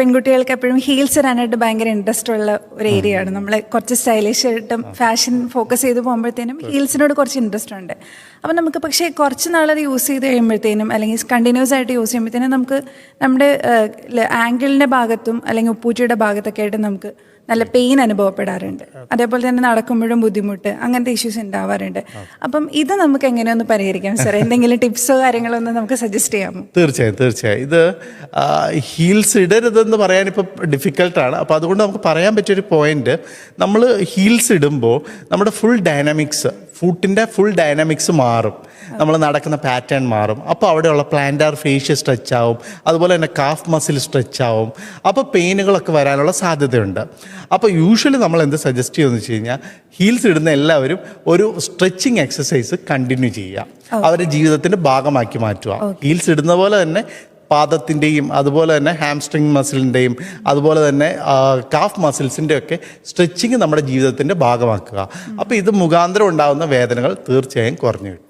പെൺകുട്ടികൾക്ക് എപ്പോഴും ഹീൽസ് ഇടാനായിട്ട് ഭയങ്കര ഇൻട്രസ്റ്റ് ഉള്ള ഒരു ഏരിയ ആണ്. നമ്മൾ കുറച്ച് സ്റ്റൈലിഷ് ആയിട്ടും ഫാഷൻ ഫോക്കസ് ചെയ്ത് പോകുമ്പോഴത്തേനും ഹീൽസിനോട് കുറച്ച് ഇൻട്രസ്റ്റ് ഉണ്ട്. അപ്പം നമുക്ക് പക്ഷേ കുറച്ച് നാളത് യൂസ് ചെയ്ത് കഴിയുമ്പോഴത്തേനും അല്ലെങ്കിൽ കണ്ടിന്യൂസ് ആയിട്ട് യൂസ് ചെയ്യുമ്പോഴത്തേനും നമുക്ക് നമ്മുടെ ആംഗിളിന്റെ ഭാഗത്തും അല്ലെങ്കിൽ ഉപ്പൂറ്റിയുടെ ഭാഗത്തൊക്കെ ആയിട്ട് നമുക്ക് നല്ല പെയിൻ അനുഭവപ്പെടാറുണ്ട്. അതേപോലെ തന്നെ നടക്കുമ്പോഴും ബുദ്ധിമുട്ട് അങ്ങനത്തെ ഇഷ്യൂസ് ഉണ്ടാവാറുണ്ട് അപ്പം ഇത് നമുക്ക് എങ്ങനെയൊന്ന് പരിഹരിക്കാം സാർ എന്തെങ്കിലും ടിപ്സോ കാര്യങ്ങളോ ഒന്ന് നമുക്ക് സജസ്റ്റ് ചെയ്യാമോ? തീർച്ചയായും തീർച്ചയായും. ഇത് ഹീൽസ് ഇടരുതെന്ന് പറയാൻ ഇപ്പോൾ ഡിഫിക്കൽട്ടാണ് അപ്പോൾ അതുകൊണ്ട് നമുക്ക് പറയാൻ പറ്റിയൊരു പോയിന്റ് നമ്മൾ ഹീൽസ് ഇടുമ്പോൾ നമ്മുടെ ഫുൾ ഡൈനാമിക്സ് ഫുട്ടിന്റെ ഫുൾ ഡൈനാമിക്സ് മാറും. നമ്മൾ നടക്കുന്ന പാറ്റേൺ മാറും. അപ്പോൾ അവിടെയുള്ള പ്ലാന്റാർ ഫേഷ്യ സ്ട്രെച്ച് ആവും. അതുപോലെ തന്നെ കാഫ് മസിൽ സ്ട്രെച്ച് ആവും. അപ്പോൾ പെയിനുകളൊക്കെ വരാനുള്ള സാധ്യതയുണ്ട്. അപ്പോൾ യൂഷ്വലി നമ്മൾ എന്ത് സജസ്റ്റ് ചെയ്യുമെന്ന് വെച്ച് കഴിഞ്ഞാൽ ഹീൽസ് ഇടുന്ന എല്ലാവരും ഒരു സ്ട്രെച്ചിങ് എക്സസൈസ് കണ്ടിന്യൂ ചെയ്യുക. അവരുടെ ജീവിതത്തിന്റെ ഭാഗമാക്കി മാറ്റുക. ഹീൽസ് ഇടുന്ന പോലെ തന്നെ പാദത്തിന്റെയും അതുപോലെ തന്നെ ഹാംസ്ട്രിങ് മസിലിന്റെയും അതുപോലെ തന്നെ കാഫ് മസിൽസിന്റെ ഒക്കെ സ്ട്രെച്ചിങ് നമ്മുടെ ജീവിതത്തിന്റെ ഭാഗമാക്കുക. അപ്പോൾ ഇത് മുഖാന്തരം ഉണ്ടാകുന്ന വേദനകൾ തീർച്ചയായും കുറഞ്ഞു കിട്ടും.